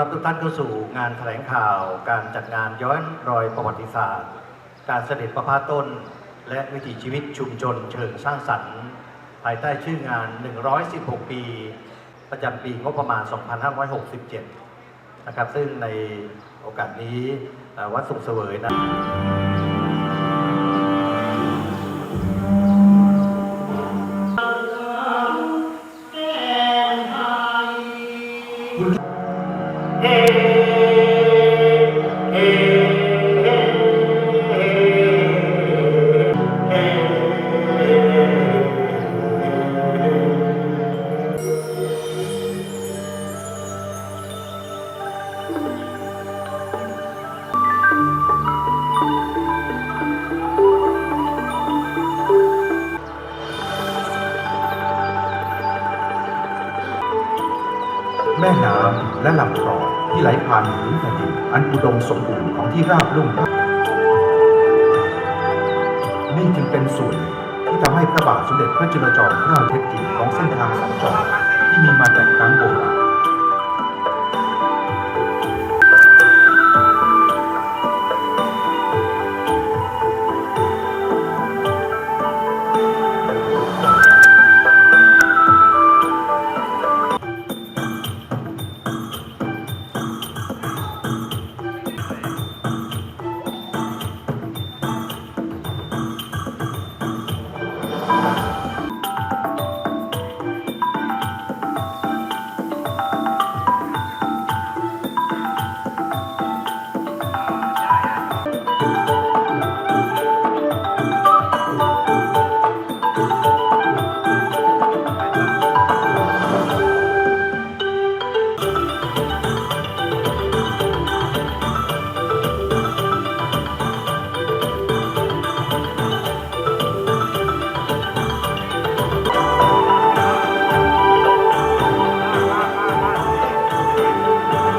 รับทุกท่านเข้าสู่งานแถลงข่าว การจัดงานย้อนรอยประวัติศาสตร์ การเสด็จประพาสต้น และวิถีชีวิตชุมชนเชิงสร้างสรรค์ ภายใต้ชื่องาน 116 ปี ประจำปีงบประมาณ 2567 นะครับ ซึ่งในโอกาสนี้วัดสุขเสวยนะ แม่น้ำและลำคลอง ที่ไหลผ่านผืนแผ่นดินอันอุดมสมบูรณ์ของที่ราบลุ่มนี่จึงเป็นส่วนที่ทำให้พระบาทสมเด็จพระจุลจอมเกล้าเทพจริงของเส้นทางสัญจรที่มีมาแต่ครั้งโบราณ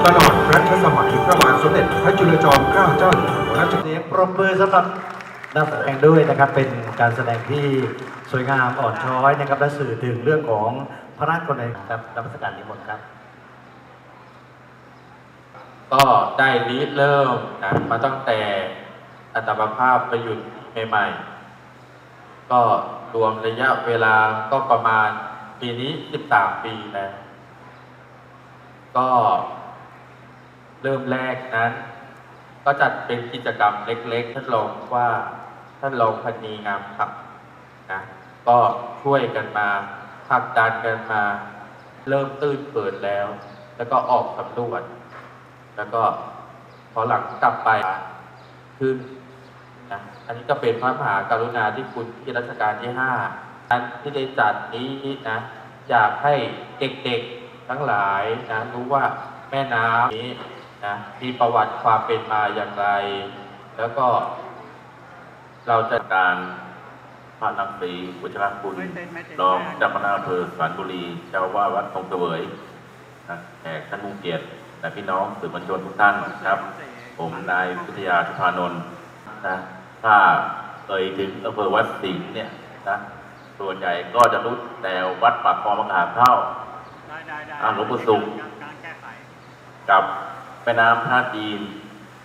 ตลอดรัชสมัยพระบาทสมเด็จพระจุลจอมเกล้าเจ้าอยู่หัวรัชกาลเสียงปรบมือสำหรับนักแสดงด้วยนะครับเป็นการแสดงที่สวยงามอ่อนช้อยนะครับและสื่อถึงเรื่องของพระราชกรณียครับรับราชการนิมนต์ครับ ก็ได้ริเริ่มนะมาตั้งแต่อัตมาภาพประยุทธ์ใหม่ๆ ก็รวมระยะเวลาก็ประมาณปีนี้ 13 ปีแล้วก็ เริ่มแรกนั้น ก็จัดเป็นกิจกรรมเล็กๆท่านรองว่าท่านรองพันนีงามขับนะก็ช่วยกันมาผักดันกันมา เริ่มตื้นเปิดแล้ว แล้วก็ออกสำรวจ แล้วก็พอหลังกลับไปขึ้นนะอันนี้ก็เป็นพระมหากรุณาธิคุณที่รัชกาลที่ห้าอันที่ได้จัดนี้นะอยากให้เด็กๆทั้งหลายนะรู้ว่าแม่น้ำนี้ นะมีประวัติความเป็นมาอย่างไร แล้วก็เราจะการพระนักตรีวัชรคุณรองเจ้าคณะอำเภอสระบุรีเจ้าอาว่าสวัดทรงเสวยนะแขกท่านผู้เกียรติและพี่น้องสื่อมวลชนทุกท่านครับ ผมนายวิทยาชุพานนท์นะถ้าเอ่ยถึงอำเภอวัดสิงห์เนี่ยนะส่วนใหญ่ก็จะรู้แต่วัดปากคลองมะขามเท่าอ่าหลวงปู่ศุกร์กับ แม่น้ำท่าจีน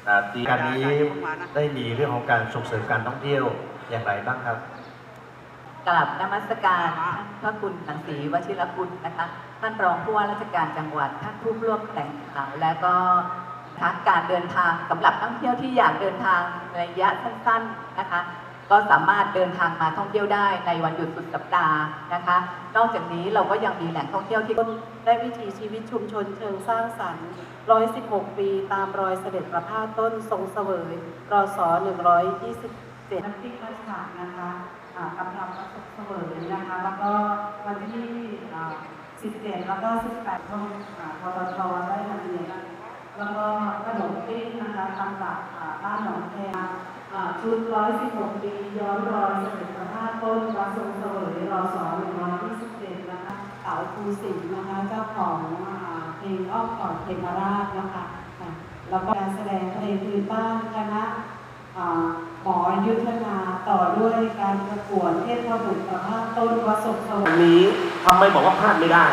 นะที่การนี้ได้มีเรื่องของการส่งเสริมการท่องเที่ยวอย่างไรบ้างครับกราบนมัสการท่านพระคุณหลังศรีวชิรคุณนะคะท่านรองผู้ว่าราชการจังหวัดท่านผู้ร่วมแถลงข่าวและก็ทักการเดินทางสำหรับนักท่องเที่ยวที่อยากเดินทางในระยะสั้นๆนะคะ ก็สามารถเดินทางมาท่องเที่ยวได้ในวันหยุดสุดสัปดาห์นะคะ นอกจากนี้เราก็ยังมีแหล่งท่องเที่ยวที่ได้วิถีชีวิตชุมชนเชิงสร้างสรรค์ 116 ปีตามรอยเสด็จประพาสต้นทรงเสวยรศ127น้ำพริกมัสมั่นนะคะอากำลังประสบเสวยนะคะ แล้วก็วันที่ 17 แล้วก็ 18ตรงอ่าพตทได้ทำเนียแล้วก็ขนมปิ้งนะคะตำรับอ่าบ้านหนองแค อ่าชุด116ปีย้อนรอยเสด็จประพาสต้นวัดทรงเสวยรศ127นะคะเต๋าภูสินทร์นะคะเจ้าของเพลงอ้อมกอดเพลงมาราชนะคะแล้วก็การแสดงเพลงพื้นบ้านคณะหมอยุทธนาต่อด้วยการประกวดเทพบุตรประภาสต้นวัดศกสวรรค์นี้ทำไมบอกว่าพลาดไม่ได้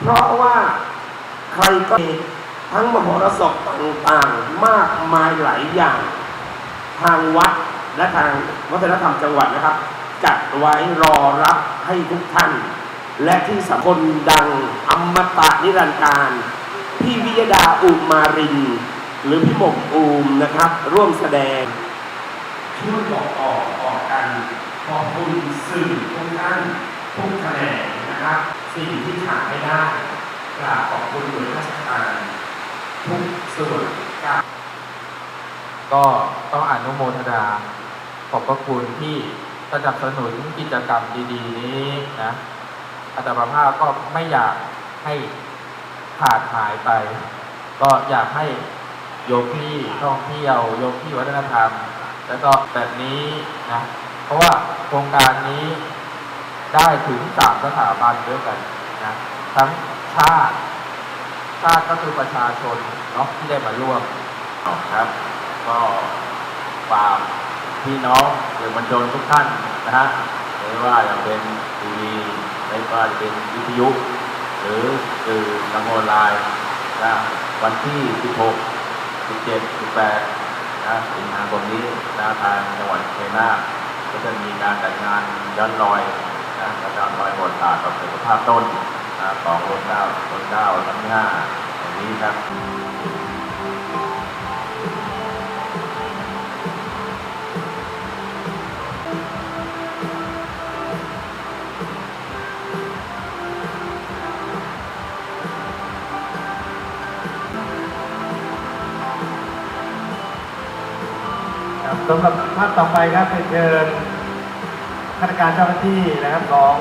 เพราะว่าใครก็ทั้งมหรสพต่างๆมากมายหลายอย่าง ทางวัดและทางวัฒนธรรมจังหวัดนะครับ จัดไว้รอรับให้ทุกท่าน และที่สำคัญดังอมตะนิรันดร์การพี่วิยดาอุมาริน หรือพี่หมกอูมนะครับ ร่วมแสดงช่วยบอกต่อออกันขอบคุณสื่อทุกท่านทุกแขนงนะครับ สิ่งที่ขาดไม่ได้กราบขอบคุณหน่วยราชการทุกส่วนกาบ ก็ต้องอนุโมทนา ขอบพระคุณที่สนับสนุนกิจกรรมดีๆ นี้นะอาตมาภาพก็ไม่อยากให้ขาดหายไป ก็อยากให้โยมพี่ท่องเที่ยวโยมพี่วัฒนธรรม แล้วก็แบบนี้นะเพราะว่าโครงการนี้ได้ถึงสามสถาบันด้วยกันนะทั้งชาติ ชาติก็คือประชาชนเนาะที่ได้มาร่วมครับ ก็ฝากพี่น้องสื่อมวลชนทุกท่านนะฮะไม่ว่าจะเป็นทีวีไม่ว่าจะเป็นวิทยุหรือสื่อทางออนไลน์นะวันที่ 16 17 18นะสิงหาคมนี้นะทางจังหวัดเชัยงนาทก็จะมีการจัดงานย้อนรอยนะกระจายรอยบทบาทต่อสุขภาพต้นนะของรถเก้ารถเก้าลำห้าอย่างนี้ครับ สำหรับภาพต่อไปครับเชิญข้าราชการเจ้าหน้าที่นะครับของ